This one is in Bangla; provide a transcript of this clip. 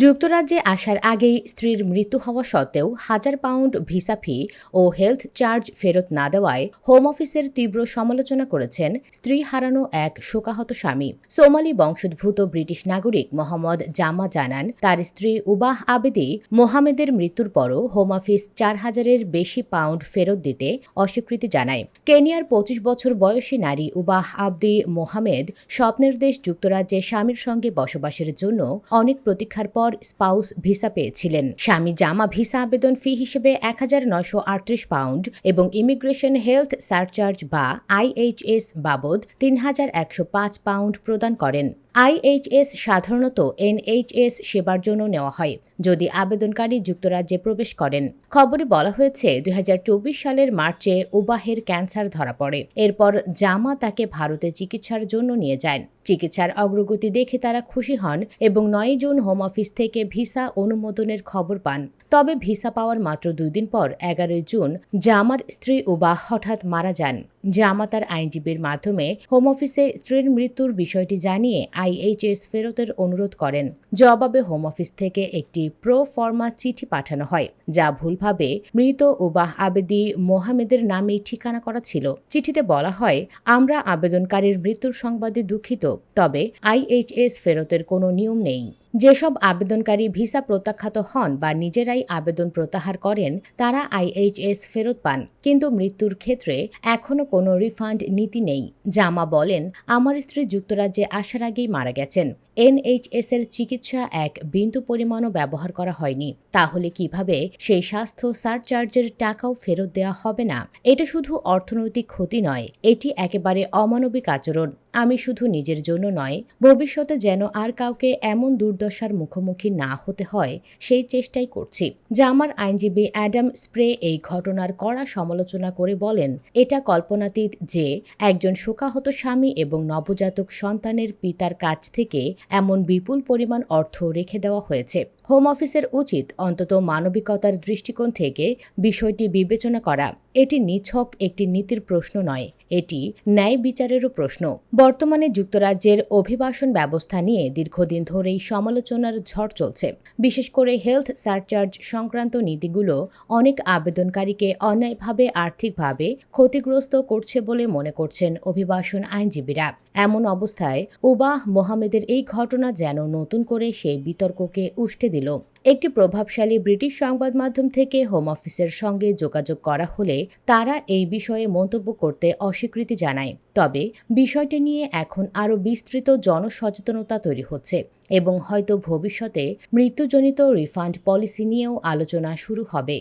যুক্তরাজ্যে আসার আগেই স্ত্রীর মৃত্যু হওয়া সত্ত্বেও হাজার পাউন্ড ভিসা ফি ও হেলথ চার্জ ফেরত না দেওয়ায় হোম অফিসের তীব্র সমালোচনা করেছেন স্ত্রী হারানো এক শোকাহত স্বামী। সোমালি বংশোদ্ভূত ব্রিটিশ নাগরিক মোহাম্মদ জামা জানান, তার স্ত্রী উবাহ আবেদি মোহামেদের মৃত্যুর পরও হোম অফিস চার হাজারের বেশি পাউন্ড ফেরত দিতে অস্বীকৃতি জানায়। কেনিয়ার পঁচিশ বছর বয়সী নারী উবাহ আবদি মোহামেদ স্বপ্নের দেশ যুক্তরাজ্যে স্বামীর সঙ্গে বসবাসের জন্য অনেক প্রতীক্ষার পর স্পাউস ভিসা পেয়েছিলেন। স্বামী জামা ভিসা আবেদন ফি হিসেবে এক হাজার নয়শো আটত্রিশ পাউন্ড এবং ইমিগ্রেশন হেলথ সারচার্জ বা আইএইচএস বাবদ তিন হাজার একশো পাঁচ পাউন্ড প্রদান করেন। আইএইচএস সাধারণত এনএইচএস সেবার জন্য নেওয়া হয়, যদি আবেদনকারী যুক্তরাজ্যে প্রবেশ করেন। খবরে বলা হয়েছে, দুই হাজার চব্বিশ সালের মার্চে ওবাহের ক্যান্সার ধরা পড়ে। এরপর জামা তাকে ভারতে চিকিৎসার জন্য নিয়ে যান চিকিৎসার অগ্রগতি দেখে তারা খুশি হন এবং নয় জুন হোম অফিস থেকে ভিসা অনুমোদনের খবর পান। তবে ভিসা পাওয়ার মাত্র দুই দিন পর, এগারোই জুন, জামার স্ত্রী উবাহ হঠাৎ মারা যান। জামা তার আইনজীবীর মাধ্যমে হোম অফিসে স্ত্রীর মৃত্যুর বিষয়টি জানিয়ে আইএইচএস ফেরতের অনুরোধ করেন। জবাবে হোম অফিস থেকে একটি প্রো ফর্মা চিঠি পাঠানো হয়, যা ভুলভাবে মৃত উবাহ আবেদি মোহামেদের নামে ঠিকানা করা ছিল। চিঠিতে বলা হয়, আমরা আবেদনকারীর মৃত্যুর সংবাদে দুঃখিত, তবে আইএইচএস ফেরতের কোনো নিয়ম নেই। যেসব আবেদনকারী ভিসা প্রত্যাখ্যাত হন বা নিজেরাই আবেদন প্রত্যাহার করেন, তারা আইএইচএস ফেরত পান। কিন্তু মৃত্যুর ক্ষেত্রে এখনও কোনো রিফান্ড নীতি নেই। জামা বলেন, আমার স্ত্রী যুক্তরাজ্যে আসার আগেই মারা গেছেন। এনএইচএস এর চিকিৎসা এক বিন্দু পরিমাণও ব্যবহার করা হয়নি। তাহলে কীভাবে সেই স্বাস্থ্য সারচার্জের টাকাও ফেরত দেওয়া হবে না? এটা শুধু অর্থনৈতিক ক্ষতি নয়, এটি একেবারে অমানবিক আচরণ। আমি শুধু নিজের জন্য নয়, ভবিষ্যতে যেন আর কাউকে এমন দুর্দশার মুখোমুখি না হতে হয়, সেই চেষ্টাই করছি। জামার আইনজীবী অ্যাডাম স্প্রে এই ঘটনার কড়া সমালোচনা করে বলেন, এটা কল্পনাতীত যে, একজন শোকাহত স্বামী এবং নবজাতক সন্তানের পিতার কাছ থেকে এমন বিপুল পরিমাণ অর্থ রেখে দেওয়া হয়েছে। হোম অফিসের উচিত অন্তত মানবিকতার দৃষ্টিকোণ থেকে বিষয়টি বিবেচনা করা। এটি নিছক একটি নীতির প্রশ্ন নয়, এটি ন্যায় বিচারেরও প্রশ্ন। বর্তমানে যুক্তরাজ্যের অভিবাসন ব্যবস্থা নিয়ে দীর্ঘদিন ধরেই সমালোচনার ঝড় চলছে। বিশেষ করে হেলথ সারচার্জ সংক্রান্ত নীতিগুলো অনেক আবেদনকারীকে অন্যায়ভাবে, আর্থিকভাবে ক্ষতিগ্রস্ত করছে বলে মনে করছেন অভিবাসন আইনজীবীরা। এমন অবস্থায় উবাহ মোহামেদের এই ঘটনা যেন নতুন করে সেই বিতর্ককে উস্কে দিল। একটি প্রভাবশালী ব্রিটিশ সংবাদ মাধ্যম থেকে হোম অফিসের সঙ্গে যোগাযোগ করা হলে তারা এই বিষয়ে মন্তব্য করতে অস্বীকৃতি জানায়। তবে বিষয়টি নিয়ে এখন আরও বিস্তৃত জনসচেতনতা তৈরি হচ্ছে এবং হয়তো ভবিষ্যতে মৃত্যুজনিত রিফান্ড পলিসি নিয়েও আলোচনা শুরু হবে।